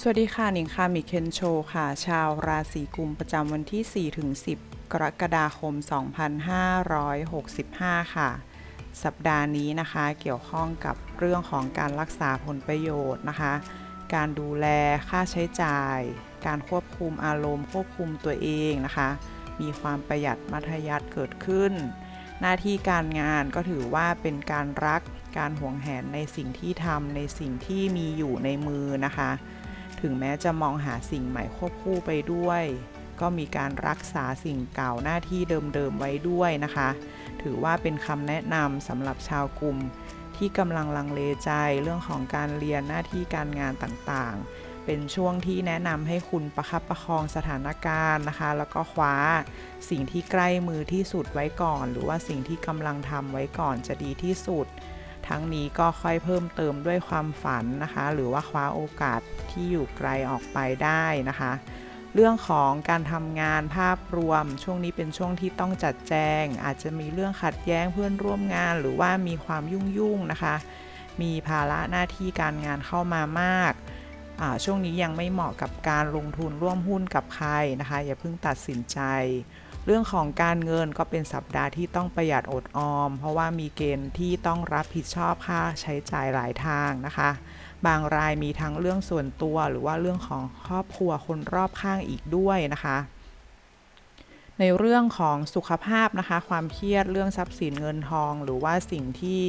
สวัสดีค่ะหนิงค่ะมิเคนโชค่ะ ชาวราศีกุมประจำวันที่ 4 ถึง 10 กรกฎาคม 2565 ค่ะ สัปดาห์นี้นะคะเกี่ยวข้องกับเรื่องของการรักษาผลประโยชน์นะคะ การดูแลค่าใช้จ่าย การควบคุมอารมณ์ ควบคุมตัวเองนะคะ มีความประหยัดมัธยัติเกิดขึ้น หน้าที่การงานก็ถือว่าเป็นการรักการหวงแหนในสิ่งที่ทำในสิ่งที่มีอยู่ในมือนะคะ ถึงแม้จะมองหาสิ่งใหม่ควบคู่ไปด้วย ก็มีการรักษาสิ่งเก่าหน้าที่เดิมๆไว้ด้วยนะคะ ถือว่าเป็นคำแนะนำสำหรับชาวกลุ่ม ที่กำลังลังเลใจเรื่องของการเรียนหน้าที่การงานต่างๆ เป็นช่วงที่แนะนำให้คุณประคับประคองสถานการณ์นะคะ แล้วก็คว้าสิ่งที่ใกล้มือที่สุดไว้ก่อน หรือว่าสิ่งที่กำลังทำไว้ก่อนจะดีที่สุด ทั้งนี้ก็ค่อยเพิ่มเติมด้วยความฝันนะคะ หรือว่าคว้าโอกาสที่อยู่ไกลออกไปได้นะคะ เรื่องของการทำงานภาพรวม ช่วงนี้เป็นช่วงที่ต้องจัดแจง อาจจะมีเรื่องขัดแย้งเพื่อนร่วมงาน หรือว่ามีความยุ่งยุ่งๆนะคะ มีภาระหน้าที่การงานเข้ามามากช่วงนี้ยังไม่เหมาะกับการลงทุนร่วมหุ้นกับใครนะคะ อย่าเพิ่งตัดสินใจ เรื่องของการเงินก็เป็นสัปดาห์ที่ต้องประหยัดอดออม เพราะว่ามีเกณฑ์ที่ต้องรับผิดชอบค่าใช้จ่ายหลายทางนะคะ บางรายมีทั้งเรื่องส่วนตัวหรือว่าเรื่องของครอบครัวคนรอบข้างอีกด้วยนะคะ ในเรื่องของสุขภาพนะคะ ความเครียดเรื่องทรัพย์สินเงินทอง หรือว่าสิ่งที่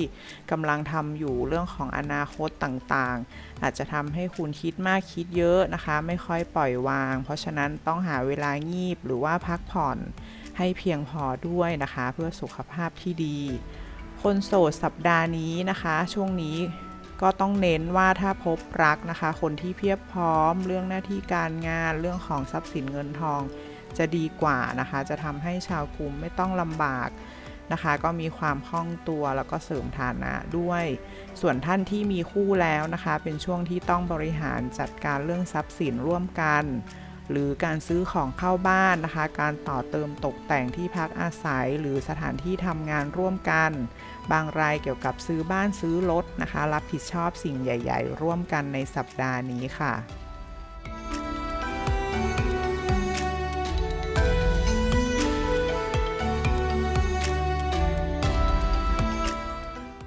กำลังทำอยู่เรื่องของอนาคตต่างๆ อาจจะทำให้คุณคิดมากคิดเยอะนะคะ ไม่ค่อยปล่อยวาง เพราะฉะนั้นต้องหาเวลางีบหรือว่าพักผ่อนให้เพียงพอด้วยนะคะ เพื่อสุขภาพที่ดี คนโสดสัปดาห์นี้นะคะ ช่วงนี้ก็ต้องเน้นว่าถ้าพบรักนะคะ คนที่เพียบพร้อม เรื่องหน้าที่การงานเรื่องของทรัพย์สินเงินทอง จะดีกว่านะคะ จะทำให้ชาวกลุ่มไม่ต้องลำบากนะคะ ก็มีความคล่องตัวแล้วก็เสริมฐานะด้วย ส่วนท่านที่มีคู่แล้วนะคะ เป็นช่วงที่ต้องบริหารจัดการเรื่องทรัพย์สินร่วมกัน หรือการซื้อของเข้าบ้านนะคะ การต่อเติมตกแต่งที่พักอาศัย หรือสถานที่ทำงานร่วมกัน บางรายเกี่ยวกับซื้อบ้านซื้อรถนะคะ รับผิดชอบสิ่งใหญ่ ๆ ร่วมกันในสัปดาห์นี้ค่ะ